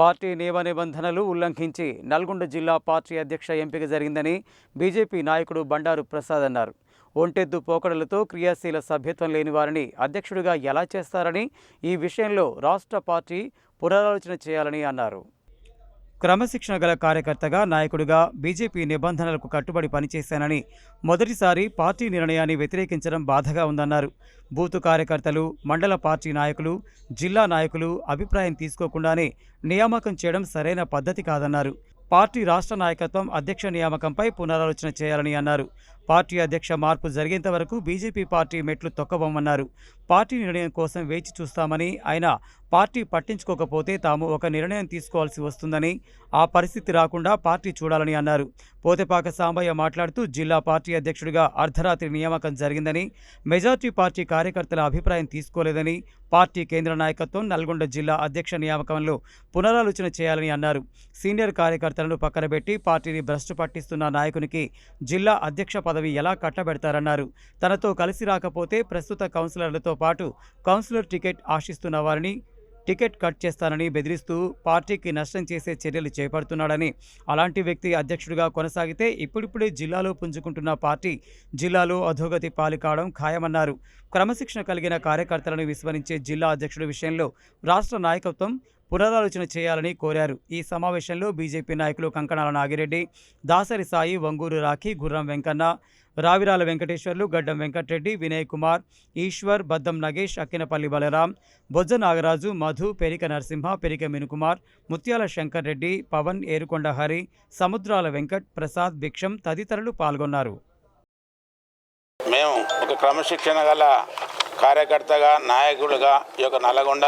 Party నియమ నిబంధనలు ఉల్లంఘించి నల్గొండ జిల్లా పార్టీ అధ్యక్ష ఎంపిక జరిగిందని బీజేపీ నాయకుడు బండారు ప్రసాద్ అన్నారు. ఒంటెద్దు పోకడలతో క్రియాశీల సభ్యత్వం లేని వారిని అధ్యక్షుడిగా ఎలా చేస్తారని ఈ విషయంలో రాష్ట్ర పార్టీ పునరాలోచన చేయాలని అన్నారు. క్రమశిక్షణ గల కార్యకర్తగా నాయకుడిగా బీజేపీ నిబంధనలకు కట్టుబడి పనిచేశానని మొదటిసారి పార్టీ నిర్ణయాన్ని వ్యతిరేకించడం బాధగా ఉందన్నారు. బూతు కార్యకర్తలు మండల పార్టీ నాయకులు జిల్లా నాయకులు అభిప్రాయం తీసుకోకుండానే నియామకం చేయడం సరైన పద్ధతి కాదన్నారు. పార్టీ రాష్ట్ర నాయకత్వం అధ్యక్ష నియామకంపై పునరాలోచన చేయాలని అన్నారు. పార్టీ అధ్యక్ష మార్పు జరిగేంత వరకు బీజేపీ పార్టీ మెట్లు తొక్కబోమన్నారు. పార్టీ నిర్ణయం కోసం వేచి చూస్తామని ఆయన పార్టీ పట్టించుకోకపోతే తాము ఒక నిర్ణయం తీసుకోవాల్సి వస్తుందని ఆ పరిస్థితి రాకుండా పార్టీ చూడాలని అన్నారు. పోతేపాక సాంబయ్య మాట్లాడుతూ జిల్లా పార్టీ అధ్యక్షుడిగా అర్ధరాత్రి నియామకం జరిగిందని మెజార్టీ పార్టీ కార్యకర్తల అభిప్రాయం తీసుకోలేదని పార్టీ కేంద్ర నాయకత్వం నల్గొండ జిల్లా అధ్యక్ష నియామకంలో పునరాలోచన చేయాలని అన్నారు. సీనియర్ కార్యకర్తలను పక్కనబెట్టి పార్టీని భ్రష్టు పట్టిస్తున్న నాయకునికి జిల్లా అధ్యక్ష పదవి ఎలా కట్టబెడతారన్నారు. తనతో కలిసి రాకపోతే ప్రస్తుత కౌన్సిలర్లతో పాటు కౌన్సిలర్ టికెట్ ఆశిస్తున్న వారిని టికెట్ కట్ చేస్తానని బెదిరిస్తూ పార్టీకి నష్టం చేసే చర్యలు చేపడుతున్నాడని అలాంటి వ్యక్తి అధ్యక్షుడిగా కొనసాగితే ఇప్పుడిప్పుడే జిల్లాలో పుంజుకుంటున్న పార్టీ జిల్లాలో అధోగతి పాలు కావడం ఖాయమన్నారు. క్రమశిక్షణ కలిగిన కార్యకర్తలను విస్మరించే జిల్లా అధ్యక్షుడి విషయంలో రాష్ట్ర నాయకత్వం పునరాలోచన చేయాలని కోరారు. ఈ సమావేశంలో బీజేపీ నాయకులు కంకణాల నాగిరెడ్డి దాసరి సాయి వంగూరు రాఖీ గుర్రం వెంకన్న రావిరాల వెంకటేశ్వర్లు గడ్డం వెంకటరెడ్డి వినయ్ కుమార్ ఈశ్వర్ బద్దం నగేష్ అక్కినపల్లి బలరాం బొజ్జ నాగరాజు మధు పెరిక నరసింహ పెరిక మినుకుమార్ ముత్యాల శంకర్ రెడ్డి పవన్ ఏరుకొండ హరి సముద్రాల వెంకట్ ప్రసాద్ భిక్షం తదితరులు పాల్గొన్నారు. మేము ఒక క్రమశిక్షణ గల కార్యకర్తగా నాయకుడిగా ఈ యొక్క నల్గొండ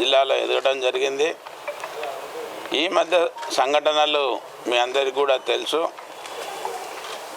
జిల్లాలో ఎదగడం జరిగింది. ఈ మధ్య సంఘటనలు మీ అందరికీ కూడా తెలుసు.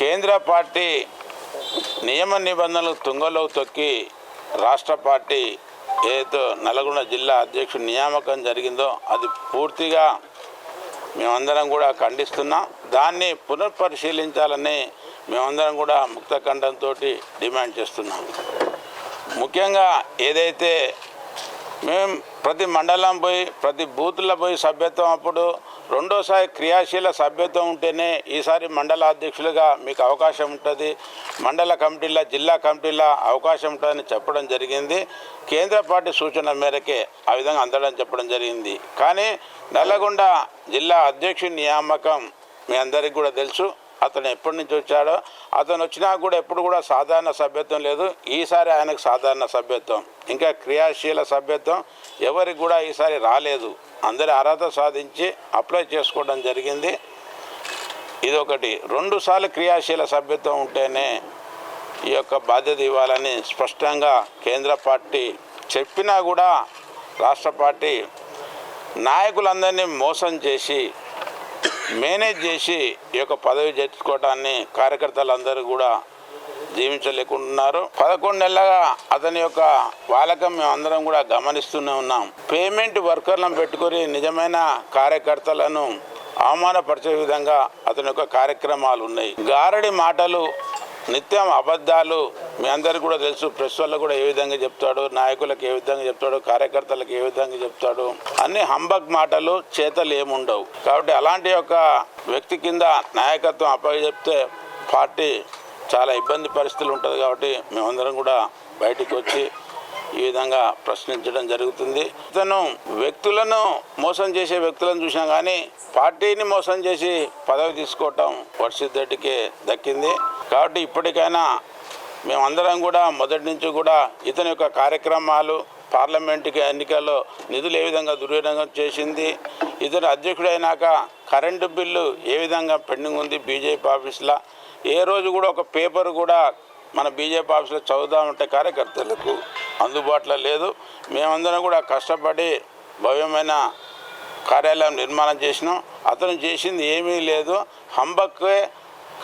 కేంద్ర పార్టీ నియమ నిబంధనలు తుంగలో తొక్కి రాష్ట్ర పార్టీ ఏదైతే నల్గొండ జిల్లా అధ్యక్షుడు నియామకం జరిగిందో అది పూర్తిగా మేమందరం కూడా ఖండిస్తున్నాం. దాన్ని పునఃపరిశీలించాలని మేమందరం కూడా ముక్త ఖండంతో డిమాండ్ చేస్తున్నాం. ముఖ్యంగా ఏదైతే మేము ప్రతి మండలం పోయి ప్రతి బూత్లో పోయి సభ్యత్వం అప్పుడు రెండోసారి క్రియాశీల సభ్యత్వం ఉంటేనే ఈసారి మండల అధ్యక్షులుగా మీకు అవకాశం ఉంటుంది. మండల కమిటీల జిల్లా కమిటీల అవకాశం ఉంటుందని చెప్పడం జరిగింది. కేంద్ర పార్టీ సూచన మేరకే ఆ విధంగా అందడం చెప్పడం జరిగింది. కానీ నల్లగొండ జిల్లా అధ్యక్షుడి నియామకం మీ అందరికీ కూడా తెలుసు. అతను ఎప్పటి నుంచి వచ్చాడో అతను వచ్చినా కూడా ఎప్పుడు కూడా సాధారణ సభ్యత్వం లేదు. ఈసారి ఆయనకు సాధారణ సభ్యత్వం. ఇంకా క్రియాశీల సభ్యత్వం ఎవరికి కూడా ఈసారి రాలేదు. అందరి అర్హత సాధించి అప్లై చేసుకోవడం జరిగింది. ఇదొకటి. రెండుసార్లు క్రియాశీల సభ్యత్వం ఉంటేనే ఈ యొక్క బాధ్యత ఇవ్వాలని స్పష్టంగా కేంద్ర పార్టీ చెప్పినా కూడా రాష్ట్ర పార్టీ నాయకులందరినీ మోసం చేసి మేనేజ్ చేసి ఈ యొక్క పదవి చేర్చుకోవడాన్ని కార్యకర్తలందరూ కూడా జీవించలేకుంటున్నారు పదకొండు నెలలుగా అతని యొక్క వాలకం మేము అందరం కూడా గమనిస్తూనే ఉన్నాం. పేమెంట్ వర్కర్లను పెట్టుకొని నిజమైన కార్యకర్తలను అవమానపరిచే విధంగా అతని యొక్క కార్యక్రమాలు ఉన్నాయి. గారడి మాటలు నిత్యం అబద్ధాలు మీ అందరికీ కూడా తెలుసు. ప్రెస్ వాళ్ళకు కూడా ఏ విధంగా చెప్తాడు నాయకులకు ఏ విధంగా చెప్తాడు కార్యకర్తలకు ఏ విధంగా చెప్తాడు అన్ని హంబక్ మాటలు చేతలు ఏముండవు. కాబట్టి అలాంటి ఒక వ్యక్తి కింద నాయకత్వం అప్పగజెప్తే పార్టీ చాలా ఇబ్బంది పరిస్థితులు ఉంటుంది కాబట్టి మేమందరం కూడా బయటికి వచ్చి ఈ విధంగా ప్రశ్నించడం జరుగుతుంది. ఇతను వ్యక్తులను మోసం చేసే వ్యక్తులను చూసినా కానీ పార్టీని మోసం చేసి పదవి తీసుకోవటం వర్షిత్ రెడ్డికి దక్కింది. కాబట్టి ఇప్పటికైనా మేమందరం కూడా మొదటి నుంచి కూడా ఇతని యొక్క కార్యక్రమాలు పార్లమెంటుకి ఎన్నికల్లో నిధులు ఏ విధంగా దుర్వినియోగం చేసింది ఇతను అధ్యక్షుడైనాక కరెంటు బిల్లు ఏ విధంగా పెండింగ్ ఉంది బీజేపీ ఆఫీస్లో ఏ రోజు కూడా ఒక పేపర్ కూడా మన బీజేపీ ఆఫీస్లో చదువుదామంటే కార్యకర్తలకు అందుబాటులో లేదు. మేమందరం కూడా కష్టపడి భవ్యమైన కార్యాలయం నిర్మాణం చేసినాం. అతను చేసింది ఏమీ లేదు. హంబక్కే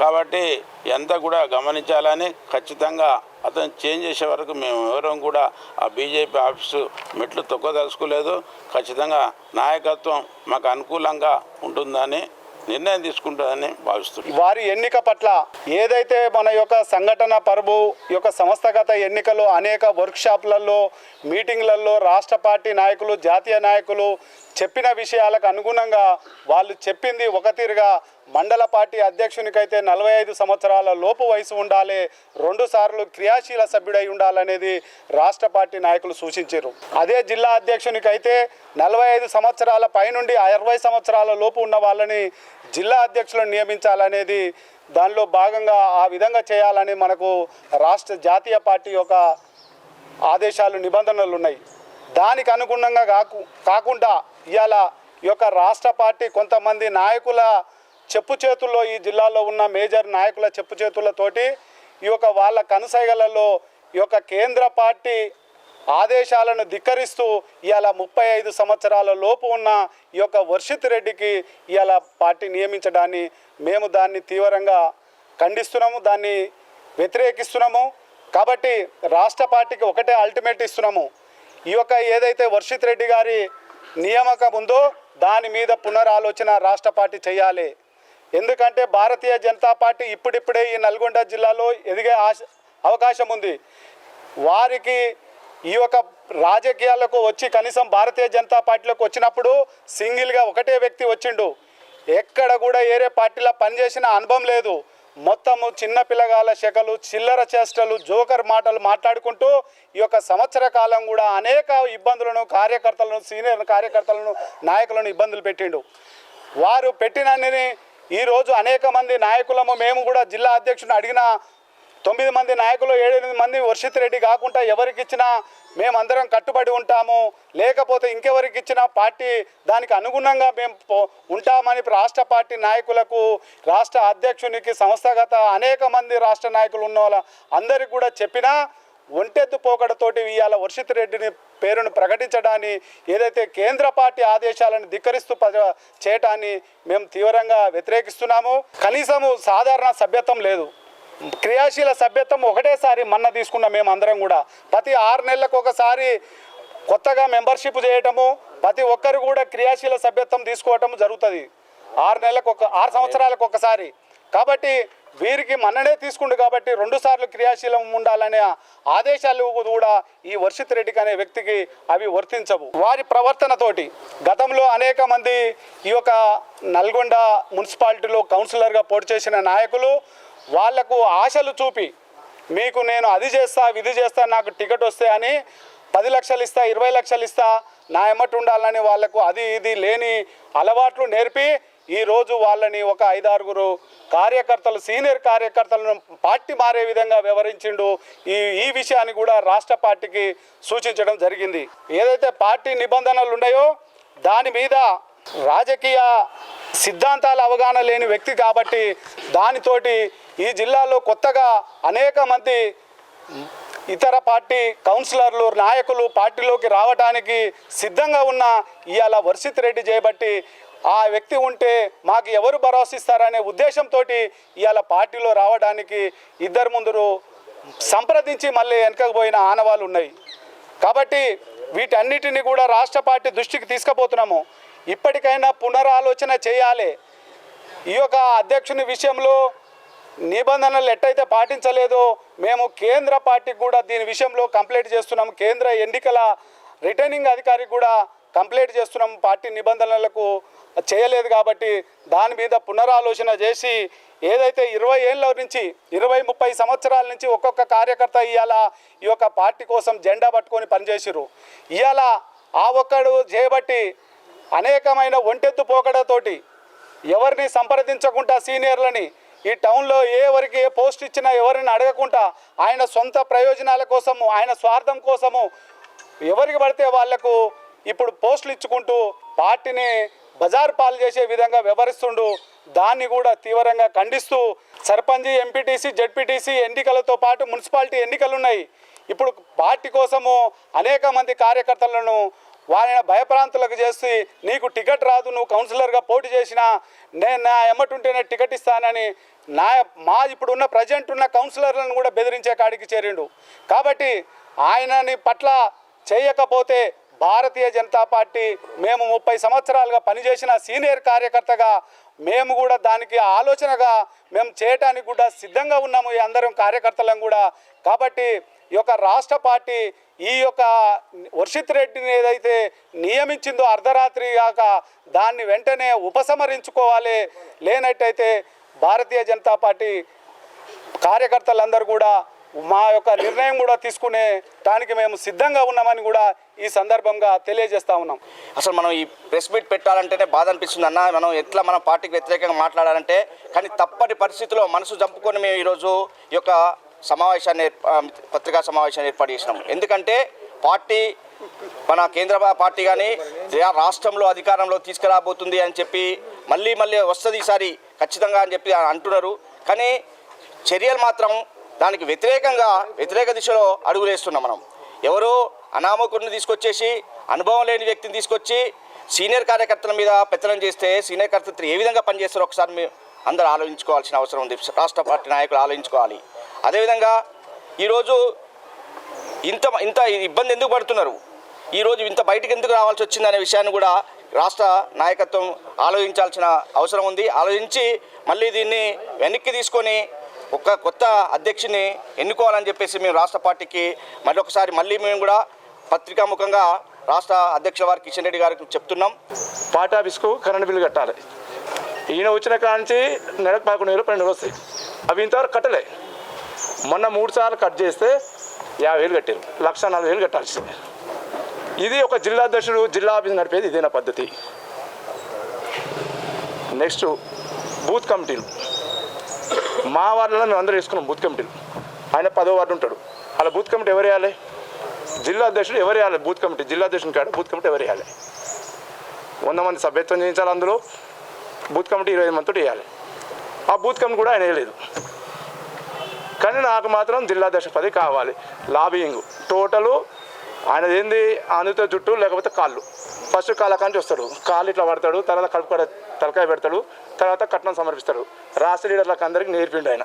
కాబట్టి ఎంత కూడా గమనించాలని ఖచ్చితంగా అతను చేంజ్ చేసే వరకు మేము ఎవరం కూడా ఆ బీజేపీ ఆఫీసు మెట్లు తొక్కదలుచుకోలేదు. ఖచ్చితంగా నాయకత్వం మాకు అనుకూలంగా ఉంటుందని నిర్ణయం తీసుకుంటుందని భావిస్తున్నాం. వారి ఎన్నిక పట్ల ఏదైతే మన యొక్క సంఘటన పరువు యొక్క సంస్థగత ఎన్నికలు అనేక వర్క్షాప్లలో మీటింగ్లలో రాష్ట్ర పార్టీ నాయకులు జాతీయ నాయకులు చెప్పిన విషయాలకు అనుగుణంగా వాళ్ళు చెప్పింది ఒక తీరుగా మండల పార్టీ అధ్యక్షునికైతే నలభై ఐదు సంవత్సరాల లోపు వయసు ఉండాలి రెండు సార్లు క్రియాశీల సభ్యుడై ఉండాలనేది రాష్ట్ర పార్టీ నాయకులు సూచించారు. అదే జిల్లా అధ్యక్షునికైతే నలభై ఐదు సంవత్సరాల పైనుండి అరవై సంవత్సరాల లోపు ఉన్న వాళ్ళని జిల్లా అధ్యక్షులను నియమించాలనేది దానిలో భాగంగా ఆ విధంగా చేయాలని మనకు రాష్ట్ర జాతీయ పార్టీ యొక్క ఆదేశాలు నిబంధనలు ఉన్నాయి. దానికి అనుగుణంగా కాకు కాకుండా ఇవాళ ఈ యొక్క రాష్ట్ర పార్టీ కొంతమంది నాయకుల చెప్పు చేతుల్లో ఈ జిల్లాలో ఉన్న మేజర్ నాయకుల చెప్పు చేతులతోటి ఈ యొక్క వాళ్ళ కనుసైగలలో ఈ యొక్క కేంద్ర పార్టీ ఆదేశాలను ధిక్కరిస్తూ ఇవాళ ముప్పై ఐదు సంవత్సరాల లోపు ఉన్న ఈ యొక్క వర్షిత్ రెడ్డికి ఇవాళ పార్టీ నియమించడాన్ని మేము దాన్ని తీవ్రంగా ఖండిస్తున్నాము దాన్ని వ్యతిరేకిస్తున్నాము. కాబట్టి రాష్ట్ర పార్టీకి ఒకటే అల్టిమేట్ ఇస్తున్నాము. ఈ యొక్క ఏదైతే వర్షిత్ రెడ్డి గారి నియామకం ఉందో దాని మీద పునరాలోచన రాష్ట్ర పార్టీ చేయాలి. ఎందుకంటే భారతీయ జనతా పార్టీ ఇప్పుడిప్పుడే ఈ నల్గొండ జిల్లాలో ఎదిగే ఆశ అవకాశం ఉంది. వారికి ఈ యొక్క రాజకీయాలకు వచ్చి కనీసం భారతీయ జనతా పార్టీలోకి వచ్చినప్పుడు సింగిల్గా ఒకటే వ్యక్తి వచ్చిండు. ఎక్కడ కూడా ఏరే పార్టీలో పనిచేసిన అనుభవం లేదు. మొత్తము చిన్న పిల్లగాల శకలు చిల్లర చేష్టలు జోకర్ మాటలు మాట్లాడుకుంటూ ఈ యొక్క సంవత్సర కాలం కూడా అనేక ఇబ్బందులను కార్యకర్తలను సీనియర్ కార్యకర్తలను నాయకులను ఇబ్బందులు పెట్టిండు. వారు పెట్టినన్ని ఈరోజు అనేక మంది నాయకులము మేము కూడా జిల్లా అధ్యక్షుని అడిగిన తొమ్మిది మంది నాయకులు ఏడెనిమిది మంది వర్షిత్ రెడ్డి కాకుండా ఎవరికి ఇచ్చినా మేమందరం కట్టుబడి ఉంటాము. లేకపోతే ఇంకెవరికి ఇచ్చినా పార్టీ దానికి అనుగుణంగా మేము పో- ఉంటామని రాష్ట్ర పార్టీ నాయకులకు రాష్ట్ర అధ్యక్షునికి సంస్థగత అనేక మంది రాష్ట్ర నాయకులు ఉన్న వాళ్ళ అందరికి కూడా చెప్పినా ఒంటెత్తు పోకడతోటి ఇవాళ వర్షిత్ రెడ్డిని పేరును ప్రకటించడాన్ని ఏదైతే కేంద్ర పార్టీ ఆదేశాలను ధిక్కరిస్తూ చేయటాన్ని మేము తీవ్రంగా వ్యతిరేకిస్తున్నాము. కనీసము సాధారణ సభ్యత్వం లేదు. క్రియాశీల సభ్యత్వం ఒకటేసారి మన్న తీసుకున్నాం మేము అందరం కూడా ప్రతి ఆరు నెలలకు ఒకసారి కొత్తగా మెంబర్షిప్ చేయటము ప్రతి ఒక్కరు కూడా క్రియాశీల సభ్యత్వం తీసుకోవటం జరుగుతుంది. ఆరు నెలలకు ఒక ఆరు సంవత్సరాలకు ఒకసారి. కాబట్టి వీరికి మన్ననే తీసుకుండు కాబట్టి రెండు సార్లు క్రియాశీలం ఉండాలనే ఆదేశాలు కూడా ఈ వర్షిత్ రెడ్డికి అనే వ్యక్తికి అవి వర్తించవు. వారి ప్రవర్తనతోటి గతంలో అనేక మంది ఈ యొక్క నల్గొండ మున్సిపాలిటీలో కౌన్సిలర్గా పోటీ చేసిన నాయకులు వాళ్ళకు ఆశలు చూపి మీకు నేను అది చేస్తా ఇది చేస్తా నాకు టికెట్ వస్తే అని పది లక్షలు ఇస్తా ఇరవై లక్షలు ఇస్తా నా ఎమ్మటి ఉండాలని వాళ్ళకు అది ఇది లేని అలవాట్లు నేర్పి ఈరోజు వాళ్ళని ఒక ఐదారుగురు కార్యకర్తలు సీనియర్ కార్యకర్తలను పార్టీ మారే విధంగా వివరించిండు ఈ ఈ విషయాన్ని కూడా రాష్ట్ర పార్టీకి సూచించడం జరిగింది. ఏదైతే పార్టీ నిబంధనలు ఉన్నాయో దాని మీద రాజకీయ సిద్ధాంతాల అవగాహన లేని వ్యక్తి కాబట్టి దానితోటి ఈ జిల్లాలో కొత్తగా అనేక మంది ఇతర పార్టీ కౌన్సిలర్లు నాయకులు పార్టీలోకి రావడానికి సిద్ధంగా ఉన్న ఇవాళ వర్షిత్ రెడ్డి చేయబట్టి ఆ వ్యక్తి ఉంటే మాకు ఎవరు భరోసిస్తారనే ఉద్దేశంతో ఇవాళ పార్టీలో రావడానికి ఇద్దరు ముందురు సంప్రదించి మళ్ళీ వెనకకు పోయిన ఆనవాళ్ళు ఉన్నాయి. కాబట్టి వీటన్నిటిని కూడా రాష్ట్ర పార్టీ దృష్టికి తీసుకుపోతున్నాము. ఇప్పటికైనా పునరాలోచన చేయాలి. ఈ యొక్క అధ్యక్షుని విషయంలో నిబంధనలు ఎట్టయితే పాటించలేదో మేము కేంద్ర పార్టీకి కూడా దీని విషయంలో కంప్లైంట్ చేస్తున్నాము. కేంద్ర ఎన్నికల రిటర్నింగ్ అధికారికి కూడా కంప్లైంట్ చేస్తున్నాం పార్టీ నిబంధనలకు చేయలేదు కాబట్టి దాని మీద పునరాలోచన చేసి ఏదైతే ఇరవై ఏళ్ళ నుంచి ఇరవై ముప్పై సంవత్సరాల నుంచి ఒక్కొక్క కార్యకర్త ఇవాళ ఈ యొక్క పార్టీ కోసం జెండా పట్టుకొని పనిచేసిరు ఇవాళ ఆ ఒక్కడు చేయబట్టి అనేకమైన ఒంటెత్తు పోకడతోటి ఎవరిని సంప్రదించకుండా సీనియర్లని ఈ టౌన్లో ఏ ఎవరికి ఏ పోస్ట్ ఇచ్చినా ఎవరిని అడగకుండా ఆయన సొంత ప్రయోజనాల కోసము ఆయన స్వార్థం కోసము ఎవరికి పడితే వాళ్ళకు ఇప్పుడు పోస్టులు ఇచ్చుకుంటూ పార్టీని బజార్ పాలు చేసే విధంగా వ్యవహరిస్తుండు. దాన్ని కూడా తీవ్రంగా ఖండిస్తూ సర్పంచ్ ఎంపీటీసీ జడ్పీటీసీ ఎన్నికలతో పాటు మున్సిపాలిటీ ఎన్నికలు ఉన్నాయి ఇప్పుడు పార్టీ కోసము అనేక మంది కార్యకర్తలను వారిని భయప్రాంతులకు చేసి నీకు టికెట్ రాదు నువ్వు కౌన్సిలర్గా పోటీ చేసినా నేను నా ఎమ్మటుంటేనే టికెట్ ఇస్తానని నా మా ఇప్పుడున్న ప్రజెంట్ ఉన్న కౌన్సిలర్లను కూడా బెదిరించే కాడికి చేరిండు. కాబట్టి ఆయనని పట్ల చేయకపోతే భారతీయ జనతా పార్టీ మేము ముప్పై సంవత్సరాలుగా పనిచేసిన సీనియర్ కార్యకర్తగా మేము కూడా దానికి ఆలోచనగా మేము చేయటానికి కూడా సిద్ధంగా ఉన్నాము ఈ అందరం కార్యకర్తలం కూడా. కాబట్టి ఈ యొక్క రాష్ట్ర పార్టీ ఈ యొక్క వర్షిత్ రెడ్డిని ఏదైతే నియమించిందో అర్ధరాత్రి కాక దాన్ని వెంటనే ఉపసంహరించుకోవాలి లేనట్టయితే భారతీయ జనతా పార్టీ కార్యకర్తలందరూ కూడా మా యొక్క నిర్ణయం కూడా తీసుకునే దానికి మేము సిద్ధంగా ఉన్నామని కూడా ఈ సందర్భంగా తెలియజేస్తా ఉన్నాం. అసలు మనం ఈ ప్రెస్ మీట్ పెట్టాలంటేనే బాధ అనిపిస్తుంది అన్న. మనం ఎట్లా మనం పార్టీకి వ్యతిరేకంగా మాట్లాడాలంటే కానీ తప్పని పరిస్థితిలో మనసు చంపుకొని మేము ఈరోజు ఈ యొక్క సమావేశాన్ని పత్రికా సమావేశాన్ని ఏర్పాటు చేసినాం ఎందుకంటే పార్టీ మన కేంద్ర పార్టీ కానీ రాష్ట్రంలో అధికారంలో తీసుకురాబోతుంది అని చెప్పి మళ్ళీ మళ్ళీ వస్తుంది ఈసారి ఖచ్చితంగా అని చెప్పి అంటున్నారు. కానీ చర్యలు మాత్రం దానికి వ్యతిరేకంగా వ్యతిరేక దిశలో అడుగులేస్తున్నాం మనం. ఎవరు అనామకుడిని తీసుకొచ్చేసి అనుభవం లేని వ్యక్తిని తీసుకొచ్చి సీనియర్ కార్యకర్తల మీద పెత్తనం చేస్తే సీనియర్ కార్యకర్తలు ఏ విధంగా పనిచేస్తారో ఒకసారి మీ అందరూ ఆలోచించుకోవాల్సిన అవసరం ఉంది. రాష్ట్ర పార్టీ నాయకులు ఆలోచించుకోవాలి. అదేవిధంగా ఈరోజు ఇంత ఇంత ఇబ్బంది ఎందుకు పడుతున్నారు? ఈరోజు ఇంత బయటకు ఎందుకు రావాల్సి వచ్చిందనే విషయాన్ని కూడా రాష్ట్ర నాయకత్వం ఆలోచించాల్సిన అవసరం ఉంది. ఆలోచించి మళ్ళీ దీన్ని వెనక్కి తీసుకొని ఒక కొత్త అధ్యక్షుని ఎన్నుకోవాలని చెప్పేసి మేము రాష్ట్ర పార్టీకి మరొకసారి మళ్ళీ మేము కూడా పత్రికాముఖంగా రాష్ట్ర అధ్యక్షుల వారి కిషన్ రెడ్డి గారికి చెప్తున్నాం. పార్టీ ఆఫీస్కు కరెంట్ బిల్లు కట్టాలి. ఈయన వచ్చిన కాడ నుంచి నెలకు పదకొండు వేలు పన్నెండు వస్తాయి. అవి ఇంతవరకు కట్టలే. మొన్న మూడు సార్లు కట్ చేస్తే యాభై వేలు కట్టారు. లక్ష నలభై వేలు కట్టాల్సింది. ఇది ఒక జిల్లా అధ్యక్షుడు జిల్లా ఆఫీస్ నడిపేది ఇదేనా పద్ధతి? నెక్స్ట్ బూత్ కమిటీలు. మా వార్డులో మేము అందరూ వేసుకున్నాం బూత్ కమిటీలు. ఆయన పదో వార్డు ఉంటాడు. అలా బూత్ కమిటీ ఎవరు వేయాలి? జిల్లా అధ్యక్షుడు ఎవరు వేయాలి? Booth committee. జిల్లా అధ్యక్షుని కాడ బూత్ కమిటీ ఎవరు వేయాలి? వంద మంది సభ్యత్వం చేయించాలి అందులో. బూత్ కమిటీ ఇరవై ఐదు మందితో వేయాలి. ఆ బూత్ కమిటీ కూడా ఆయన వేయలేదు. కానీ నాకు మాత్రం జిల్లా అధ్యక్ష కావాలి. లాబియింగ్ టోటలు ఆయన ఏంది ఆనుతో జుట్టు లేకపోతే కాళ్ళు. ఫస్ట్ కాళ్ళ కాంచి వస్తాడు. కాళ్ళు ఇట్లా పడతాడు తర్వాత కడుపు తలకాయ పెడతాడు తర్వాత కట్నం సమర్పిస్తాడు. రాష్ట్ర లీడర్లకు అందరికీ నేర్పిండు ఆయన.